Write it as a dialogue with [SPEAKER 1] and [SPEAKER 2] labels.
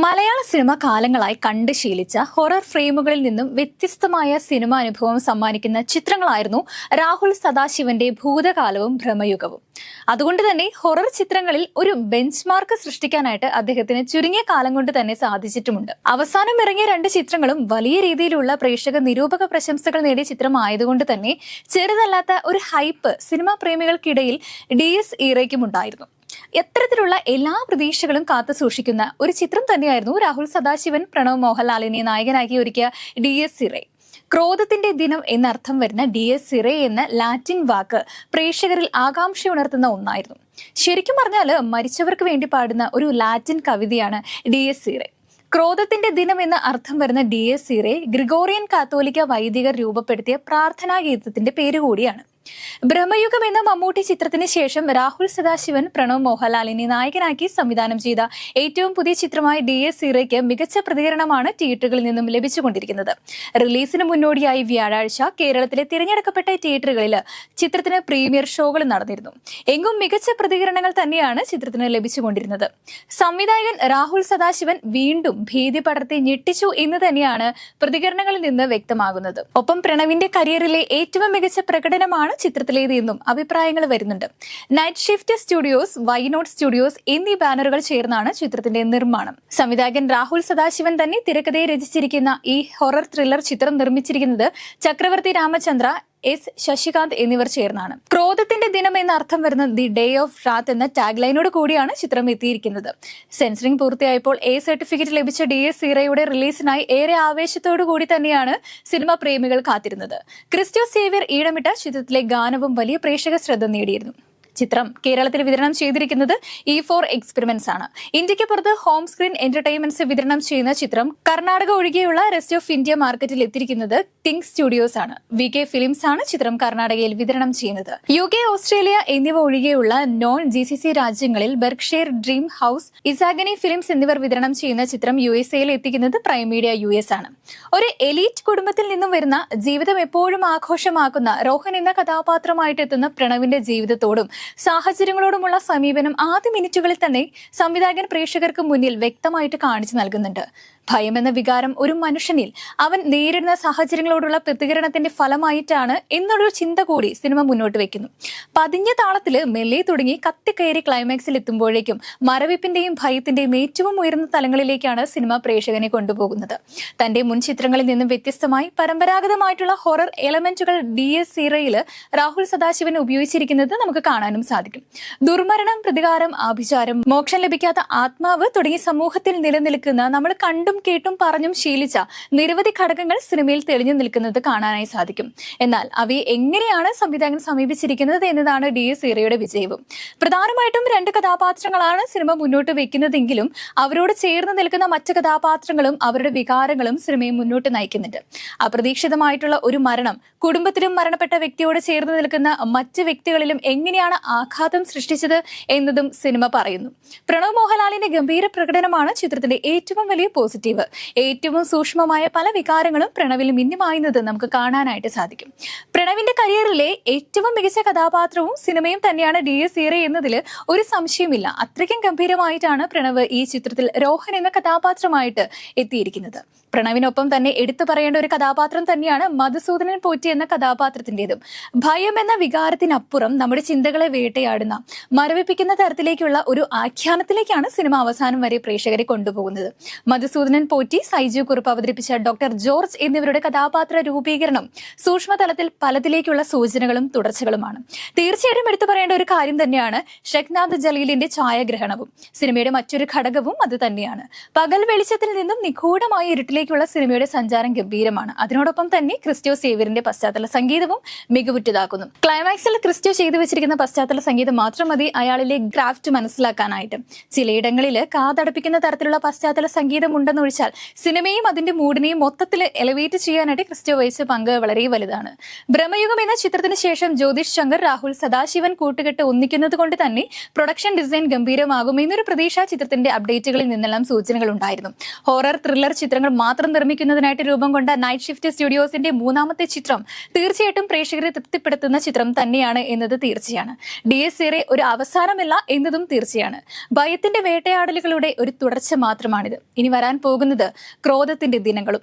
[SPEAKER 1] മലയാള cinema കാലങ്ങളായി കണ്ട് ശീലിച്ച ഹൊറർ ഫ്രെയിമുകളിൽ നിന്നും വ്യത്യസ്തമായ സിനിമ അനുഭവം സമ്മാനിക്കുന്ന ചിത്രങ്ങളായിരുന്നു രാഹുൽ സദാശിവന്റെ ഭൂതകാലവും ഭ്രമയുഗവും. അതുകൊണ്ട് തന്നെ ഹൊറർ ചിത്രങ്ങളിൽ ഒരു ബെഞ്ച് മാർക്ക് സൃഷ്ടിക്കാനായിട്ട് അദ്ദേഹത്തിന് ചുരുങ്ങിയ കാലം കൊണ്ട് തന്നെ സാധിച്ചിട്ടുമുണ്ട്. അവസാനം ഇറങ്ങിയ രണ്ട് ചിത്രങ്ങളും വലിയ രീതിയിലുള്ള പ്രേക്ഷക നിരൂപക പ്രശംസകൾ നേടിയ ചിത്രമായതുകൊണ്ട് തന്നെ ചെറുതല്ലാത്ത ഒരു ഹൈപ്പ് സിനിമാ പ്രേമികൾക്കിടയിൽ ഡി എസ് ഈറയ്ക്കും ഉണ്ടായിരുന്നു എത്തരത്തിലുള്ള എല്ലാ പ്രതീക്ഷകളും കാത്തു സൂക്ഷിക്കുന്ന ഒരു ചിത്രം തന്നെയായിരുന്നു രാഹുൽ സദാശിവൻ പ്രണവ് മോഹൻലാലിനെ നായകനാക്കി ഒരുക്കിയ ഡി എസ് സിറേ. ക്രോധത്തിന്റെ ദിനം എന്നർത്ഥം വരുന്ന ഡി എസ് സിറേ എന്ന ലാറ്റിൻ വാക്ക് പ്രേക്ഷകരിൽ ആകാംക്ഷ ഉണർത്തുന്ന ഒന്നായിരുന്നു. ശരിക്കും പറഞ്ഞാൽ മരിച്ചവർക്ക് വേണ്ടി പാടുന്ന ഒരു ലാറ്റിൻ കവിതയാണ് ഡി എസ് സിറേ. ക്രോധത്തിന്റെ ദിനം എന്ന അർത്ഥം വരുന്ന ഡി എസ് സിറേ ഗ്രിഗോറിയൻ കാത്തോലിക്ക വൈദികർ രൂപപ്പെടുത്തിയ പ്രാർത്ഥനാ ഗീതത്തിന്റെ പേര് കൂടിയാണ്. ബ്രഹ്മയുഗം എന്ന മമ്മൂട്ടി ചിത്രത്തിന് ശേഷം രാഹുൽ സദാശിവൻ പ്രണവ് മോഹൻലാലിനെ നായകനാക്കി സംവിധാനം ചെയ്ത ഏറ്റവും പുതിയ ചിത്രമായ ഡി എസ് സീറയ്ക്ക് മികച്ച പ്രതികരണമാണ് തിയേറ്ററുകളിൽ നിന്നും ലഭിച്ചുകൊണ്ടിരിക്കുന്നത്. റിലീസിന് മുന്നോടിയായി വ്യാഴാഴ്ച കേരളത്തിലെ തിരഞ്ഞെടുക്കപ്പെട്ട തിയേറ്ററുകളിൽ ചിത്രത്തിന് പ്രീമിയർ ഷോകൾ നടന്നിരുന്നു. എങ്ങും മികച്ച പ്രതികരണങ്ങൾ തന്നെയാണ് ചിത്രത്തിന് ലഭിച്ചുകൊണ്ടിരുന്നത്. സംവിധായകൻ രാഹുൽ സദാശിവൻ വീണ്ടും ഭീതി പടർത്തി ഞെട്ടിച്ചു എന്ന് തന്നെയാണ് പ്രതികരണങ്ങളിൽ നിന്ന് വ്യക്തമാകുന്നത്. ഒപ്പം പ്രണവിന്റെ കരിയറിലെ ഏറ്റവും മികച്ച പ്രകടനമാണ് ചിത്രത്തിലേത് എന്നും അഭിപ്രായങ്ങൾ വരുന്നുണ്ട്. Night shift studios why not studios എന്നീ ബാനറുകൾ ചേർന്നാണ് ചിത്രത്തിന്റെ നിർമ്മാണം. സംവിധായകൻ രാഹുൽ സദാശിവൻ തന്നെ തിരക്കഥയെ രചിച്ചിരിക്കുന്ന ഈ ഹൊറർ ത്രില്ലർ ചിത്രം നിർമ്മിച്ചിരിക്കുന്നത് ചക്രവർത്തി രാമചന്ദ്ര എസ് ശശികാന്ത് എന്നിവർ ചേർന്നാണ്. ക്രോധത്തിന്റെ ദിനം എന്ന അർത്ഥം വരുന്ന ദി ഡേ ഓഫ് റാത്ത് എന്ന ടാഗ് ലൈനോട് കൂടിയാണ് ചിത്രം എത്തിയിരിക്കുന്നത്. സെൻസറിംഗ് പൂർത്തിയായപ്പോൾ എ സർട്ടിഫിക്കറ്റ് ലഭിച്ച ഡി എസ് സീറയുടെ റിലീസിനായി ഏറെ ആവേശത്തോടു കൂടി തന്നെയാണ് സിനിമാ പ്രേമികൾ കാത്തിരുന്നത്. ക്രിസ്റ്റോ സേവ്യർ ഈടമിട്ട ചിത്രത്തിലെ ഗാനവും വലിയ പ്രേക്ഷക ശ്രദ്ധ നേടിയിരുന്നു. ചിത്രം കേരളത്തിൽ വിതരണം ചെയ്തിരിക്കുന്നത് ഇ ഫോർ എക്സ്പെരിമെന്റ്സ് ആണ്. ഇന്ത്യയ്ക്ക് പുറത്ത് ഹോം സ്ക്രീൻ എന്റർടൈൻമെന്റ്സ് വിതരണം ചെയ്യുന്ന ചിത്രം കർണാടക ഒഴികെയുള്ള റെസ്റ്റ് ഓഫ് ഇന്ത്യ മാർക്കറ്റിൽ എത്തിയിരിക്കുന്നത് ടിങ്ക് സ്റ്റുഡിയോസ് ആണ്. വി കെ ഫിലിംസ് ആണ് ചിത്രം കർണാടകയിൽ വിതരണം ചെയ്യുന്നത്. യു കെ ഓസ്ട്രേലിയ എന്നിവ ഒഴികെയുള്ള നോൺ ജി സി സി രാജ്യങ്ങളിൽ Berkshire Dream House Isagani Films എന്നിവർ വിതരണം ചെയ്യുന്ന ചിത്രം യു എസ് എയിൽ എത്തിക്കുന്നത് പ്രൈം മീഡിയ യു എസ് ആണ്. ഒരു എലീറ്റ് കുടുംബത്തിൽ നിന്നും വരുന്ന ജീവിതം എപ്പോഴും ആഘോഷമാക്കുന്ന റോഹൻ എന്ന കഥാപാത്രമായിട്ട് എത്തുന്ന പ്രണവിന്റെ ജീവിതത്തോടും സാഹചര്യങ്ങളോടുമുള്ള സമീപനം ആദ്യ മിനിറ്റുകളിൽ തന്നെ സംവിധായകൻ പ്രേക്ഷകർക്ക് മുന്നിൽ വ്യക്തമായിട്ട് കാണിച്ചു നൽകുന്നുണ്ട്. ഭയം എന്ന വികാരം ഒരു മനുഷ്യനിൽ. അവൻ നേരിടുന്ന സാഹചര്യങ്ങളോടുള്ള പ്രതികരണത്തിന്റെ ഫലമായിട്ടാണ് എന്നൊരു ചിന്ത കൂടി സിനിമ മുന്നോട്ട് വെക്കുന്നു. പതിഞ്ഞ താളത്തിൽ മെല്ലെ തുടങ്ങി കത്തിക്കയറി ക്ലൈമാക്സിൽ എത്തുമ്പോഴേക്കും മരവിപ്പിന്റെയും ഭയത്തിന്റെയും ഏറ്റവും ഉയർന്ന തലങ്ങളിലേക്കാണ് സിനിമ പ്രേക്ഷകനെ കൊണ്ടുപോകുന്നത്. തന്റെ മുൻ ചിത്രങ്ങളിൽ നിന്നും വ്യത്യസ്തമായി പരമ്പരാഗതമായിട്ടുള്ള ഹൊറർ എലമെന്റുകൾ ഡി എസ് സീറയിൽ രാഹുൽ സദാശിവൻ ഉപയോഗിച്ചിരിക്കുന്നത് നമുക്ക് കാണാനും സാധിക്കും. ദുർമരണം പ്രതികാരം ആഭിചാരം മോക്ഷം ലഭിക്കാത്ത ആത്മാവ് തുടങ്ങി സമൂഹത്തിൽ നിലനിൽക്കുന്ന നമ്മൾ കണ്ടും കേട്ടും പറഞ്ഞും ശീലിച്ച നിരവധി ഘടകങ്ങൾ സിനിമയിൽ തെളിഞ്ഞു നിൽക്കുന്നത് കാണാനായി സാധിക്കും. എന്നാൽ അവയെ എങ്ങനെയാണ് സംവിധായകൻ സമീപിച്ചിരിക്കുന്നത് എന്നതാണ് ഡി എസ് സീറയുടെ വിജയവും. പ്രധാനമായിട്ടും രണ്ട് കഥാപാത്രങ്ങളാണ് സിനിമ മുന്നോട്ട് വെക്കുന്നതെങ്കിലും അവരോട് ചേർന്ന് നിൽക്കുന്ന മറ്റ് കഥാപാത്രങ്ങളും അവരുടെ വികാരങ്ങളും സിനിമയെ മുന്നോട്ട് നയിക്കുന്നുണ്ട്. അപ്രതീക്ഷിതമായിട്ടുള്ള ഒരു മരണം കുടുംബത്തിലും മരണപ്പെട്ട വ്യക്തിയോട് ചേർന്ന് നിൽക്കുന്ന മറ്റ് വ്യക്തികളിലും എങ്ങനെയാണ് ആഘാതം സൃഷ്ടിച്ചത് എന്നതും സിനിമ പറയുന്നു. പ്രണവ് മോഹൻലാലിന്റെ ഗംഭീര പ്രകടനമാണ് ചിത്രത്തിന്റെ ഏറ്റവും വലിയ പോസിറ്റീവ് ഏറ്റവും സൂക്ഷ്മമായ പല വികാരങ്ങളും പ്രണവിൽ മിന്നിമായുന്നത് നമുക്ക് കാണാനായിട്ട് സാധിക്കും. പ്രണവിന്റെ കരിയറിലെ ഏറ്റവും മികച്ച കഥാപാത്രവും സിനിമയും തന്നെയാണ് ഡി എസ് സീറ എന്നതിൽ ഒരു സംശയമില്ല അത്രയ്ക്കും ഗംഭീരമായിട്ടാണ് പ്രണവ് ഈ ചിത്രത്തിൽ രോഹൻ എന്ന കഥാപാത്രമായിട്ട് എത്തിയിരിക്കുന്നത്. പ്രണവിനൊപ്പം തന്നെ എടുത്തു പറയേണ്ട ഒരു കഥാപാത്രം തന്നെയാണ് മധുസൂദനൻ പോറ്റി എന്ന കഥാപാത്രത്തിന്റെതും. ഭയം എന്ന വികാരത്തിനപ്പുറം നമ്മുടെ ചിന്തകളെ വേട്ടയാടുന്ന മരവിപ്പിക്കുന്ന തരത്തിലേക്കുള്ള ഒരു ആഖ്യാനത്തിലേക്കാണ് സിനിമ അവസാനം വരെ പ്രേക്ഷകരെ കൊണ്ടുപോകുന്നത്. മധുസൂദനൻ പോറ്റി സൈജു കുറുപ്പ് അവതരിപ്പിച്ച ഡോക്ടർ ജോർജ് എന്നിവരുടെ കഥാപാത്ര രൂപീകരണം സൂക്ഷ്മതലത്തിൽ പലതിലേക്കുള്ള സൂചനകളും തുടർച്ചകളുമാണ്. തീർച്ചയായിട്ടും എടുത്തു പറയേണ്ട ഒരു കാര്യം തന്നെയാണ് ഷെഖ്നാഥ് ജലീലിന്റെ ഛായാഗ്രഹണവും. സിനിമയുടെ മറ്റൊരു ഘടകവും അത് തന്നെയാണ്. പകൽ വെളിച്ചത്തിൽ നിന്നും നിഗൂഢമായ ഇരുട്ടിലേക്കുള്ള സിനിമയുടെ സഞ്ചാരം ഗംഭീരമാണ്. അതിനോടൊപ്പം തന്നെ ക്രിസ്റ്റ്യോ സേവ്യറിന്റെ പശ്ചാത്തല സംഗീതവും മികവുറ്റതാക്കുന്നു. ക്ലൈമാക്സിൽ ക്രിസ്റ്റ്യോ ചെയ്തു വെച്ചിരിക്കുന്ന പശ്ചാത്തല സംഗീതം മാത്രം മതി അയാളിലെ ഗ്രാഫ്റ്റ് മനസ്സിലാക്കാനായിട്ട്. ചിലയിടങ്ങളിൽ കാതടപ്പിക്കുന്ന തരത്തിലുള്ള പശ്ചാത്തല സംഗീതം ഉണ്ടെന്നൊഴിച്ചാൽ സിനിമയും അതിന്റെ മൂഡിനെയും മൊത്തത്തിൽ എലവേറ്റ് ചെയ്യാനായിട്ട് ക്രിസ്റ്റ്യോ വഹിച്ച പങ്ക് വളരെ വലുതാണ്. ബ്രഹ്മയുഗം എന്ന ചിത്രത്തിന് ശേഷം ജ്യോതിഷ് ശങ്കർ രാഹുൽ സദാശിവൻ കൂട്ടുകെട്ട് ഒന്നിക്കുന്നത് കൊണ്ട് തന്നെ പ്രൊഡക്ഷൻ ഡിസൈൻ ഗംഭീരമാകും എന്നൊരു പ്രതീക്ഷ ചിത്രത്തിന്റെ അപ്ഡേറ്റുകളിൽ നിന്നെല്ലാം സൂചനകൾ ഉണ്ടായിരുന്നു ഹൊറർ ത്രില്ലർ ചിത്രങ്ങൾ മാത്രം നിർമ്മിക്കുന്നതിനായിട്ട് രൂപം കൊണ്ട നൈറ്റ് ഷിഫ്റ്റ് സ്റ്റുഡിയോസിന്റെ മൂന്നാമത്തെ ചിത്രം തീർച്ചയായിട്ടും പ്രേക്ഷകരെ തൃപ്തിപ്പെടുത്തുന്ന ചിത്രം തന്നെയാണ് എന്നത് തീർച്ചയാണ്. ഡി എസ് സീറെ ഒരു അവസാനമല്ല എന്നതും തീർച്ചയാണ്. ഭയത്തിന്റെ വേട്ടയാടലുകളുടെ ഒരു തുടർച്ച മാത്രമാണിത്. ഇനി വരാൻ പോകുന്നത് ക്രോധത്തിന്റെ ദിനങ്ങളും.